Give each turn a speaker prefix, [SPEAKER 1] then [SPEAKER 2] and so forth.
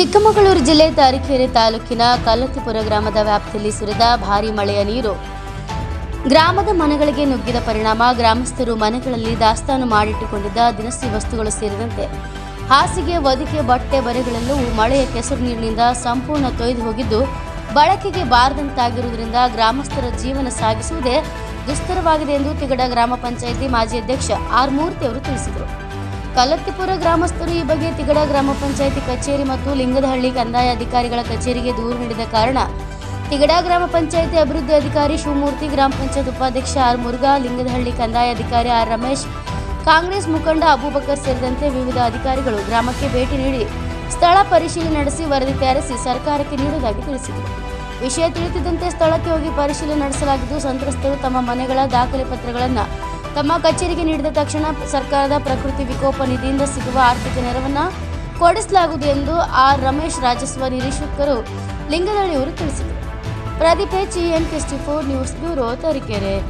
[SPEAKER 1] ಚಿಕ್ಕಮಗಳೂರು ಜಿಲ್ಲೆ ತರೀಕೆರೆ ತಾಲೂಕಿನ ಕಲ್ಲತ್ತಿಪುರ ಗ್ರಾಮದ ವ್ಯಾಪ್ತಿಯಲ್ಲಿ ಸುರಿದ ಭಾರೀ ಮಳೆಯ ನೀರು. ಗ್ರಾಮದ ಮನೆಗಳಿಗೆ ನುಗ್ಗಿದ ಪರಿಣಾಮ, ಗ್ರಾಮಸ್ಥರು ಮನೆಗಳಲ್ಲಿ ದಾಸ್ತಾನು ಮಾಡಿಟ್ಟುಕೊಂಡಿದ್ದ ದಿನಸಿ ವಸ್ತುಗಳು ಸೇರಿದಂತೆ. ಹಾಸಿಗೆ ಒದಿಕೆ ಬಟ್ಟೆ, ಬರೆಗಳೆಲ್ಲವೂ ಮಳೆಯ ಕೆಸರು ನೀರಿನಿಂದ ಸಂಪೂರ್ಣ ತೊಯ್ದು ಹೋಗಿದ್ದು, ಬಳಕೆಗೆ ಬಾರದಂತಾಗಿರುವುದರಿಂದ ಗ್ರಾಮಸ್ಥರ ಜೀವನ ಸಾಗಿಸುವುದೇ ದುಸ್ತರವಾಗಿದೆ ಎಂದು ತಿಗಡ ಗ್ರಾಮ ಪಂಚಾಯಿತಿ ಮಾಜಿ ಅಧ್ಯಕ್ಷ ಆರ್ ಮೂರ್ತಿ ಅವರು ತಿಳಿಸಿದರು. ಕಲ್ಲತ್ತಿಪುರ ಗ್ರಾಮಸ್ಥರು ಈ ಬಗ್ಗೆ ತಿಗಡ ಗ್ರಾಮ ಪಂಚಾಯಿತಿ ಕಚೇರಿ ಮತ್ತು ಲಿಂಗದಹಳ್ಳಿ ಕಂದಾಯ ಅಧಿಕಾರಿಗಳ ಕಚೇರಿಗೆ ದೂರು ನೀಡಿದ ಕಾರಣ ತಿಗಡ ಗ್ರಾಮ ಪಂಚಾಯಿತಿ ಅಭಿವೃದ್ಧಿ ಅಧಿಕಾರಿ ಶಿವಮೂರ್ತಿ, ಗ್ರಾಮ ಪಂಚಾಯತ್ ಉಪಾಧ್ಯಕ್ಷ ಆರ್ ಮುರುಘಾ, ಲಿಂಗದಹಳ್ಳಿ ಕಂದಾಯ ಅಧಿಕಾರಿ ಆರ್ ರಮೇಶ್, ಕಾಂಗ್ರೆಸ್ ಮುಖಂಡ ಅಬೂಬಕರ್ ಸೇರಿದಂತೆ ವಿವಿಧ ಅಧಿಕಾರಿಗಳು ಗ್ರಾಮಕ್ಕೆ ಭೇಟಿ ನೀಡಿ ಸ್ಥಳ ಪರಿಶೀಲನೆ ನಡೆಸಿ ವರದಿ ತಯಾರಿಸಿ ಸರ್ಕಾರಕ್ಕೆ ನೀಡುವುದಾಗಿ ತಿಳಿಸಿದರು. ವಿಷಯ ತಿಳಿಯುತ್ತಿದ್ದಂತೆ ಸ್ಥಳಕ್ಕೆ ಹೋಗಿ ಪರಿಶೀಲನೆ ನಡೆಸಲಾಗಿದ್ದು, ಸಂತ್ರಸ್ತರು ತಮ್ಮ ಮನೆಗಳ ದಾಖಲೆ ಪತ್ರಗಳನ್ನು ತಮ್ಮ ಕಚೇರಿಗೆ ನೀಡಿದ ತಕ್ಷಣ ಸರ್ಕಾರದ ಪ್ರಕೃತಿ ವಿಕೋಪ ನಿಧಿಯಿಂದ ಸಿಗುವ ಆರ್ಥಿಕ ನೆರವನ್ನು ಕೊಡಿಸಲಾಗುವುದು ಎಂದು ಆರ್. ರಮೇಶ್ ರಾಜಸ್ವ ನಿರೀಕ್ಷಕರು ಲಿಂಗದಳ್ಳಿಯವರು ತಿಳಿಸಿದರು. Pradeep H. N. Four news bureau Tarikere.